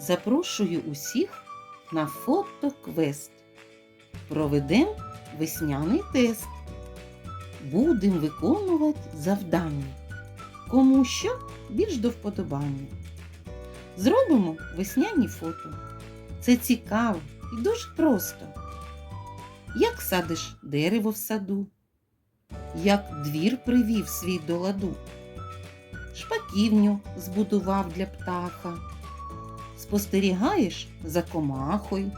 Запрошую усіх на фотоквест. Проведемо весняний тест. Будемо виконувати завдання. Кому що більш до вподобання. Зробимо весняні фото. Це цікаво і дуже просто. Як садиш дерево в саду, як двір привів свій до ладу, шпаківню збудував для птаха, спостерігаєш за комахою.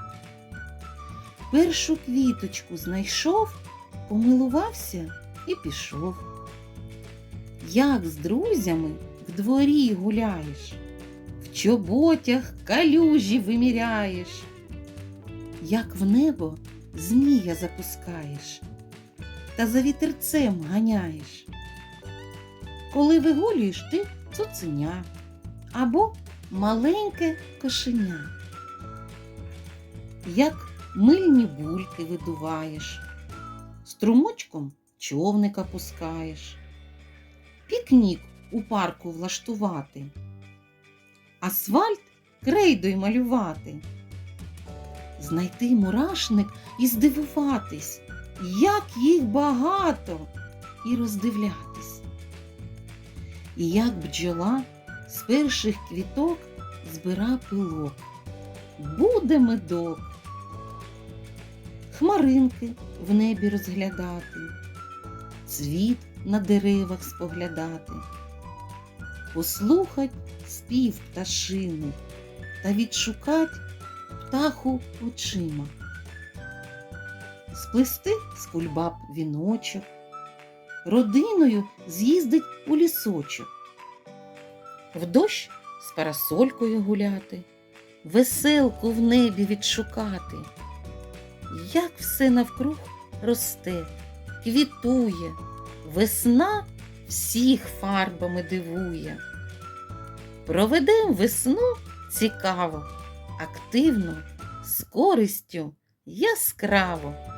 Першу квіточку знайшов, помилувався і пішов. Як з друзями в дворі гуляєш, в чоботях калюжі виміряєш, як в небо змія запускаєш та за вітерцем ганяєш. Коли вигулюєш ти цуценя або маленьке кошеня. Як мильні бульки видуваєш, струмочком човника пускаєш, пікнік у парку влаштувати, асфальт крейдою малювати, знайти мурашник і здивуватись, як їх багато, і роздивлятись. І як бджола з перших квіток збира пилок. Буде медок. Хмаринки в небі розглядати, цвіт на деревах споглядати, послухать спів пташини та відшукать птаху очима, сплести з кульбаб віночок, родиною з'їздить у лісочок, в дощ з парасолькою гуляти, веселку в небі відшукати. Як все навкруг росте, квітує, весна всіх фарбами дивує. Проведем весну цікаво, активно, з користю яскраво.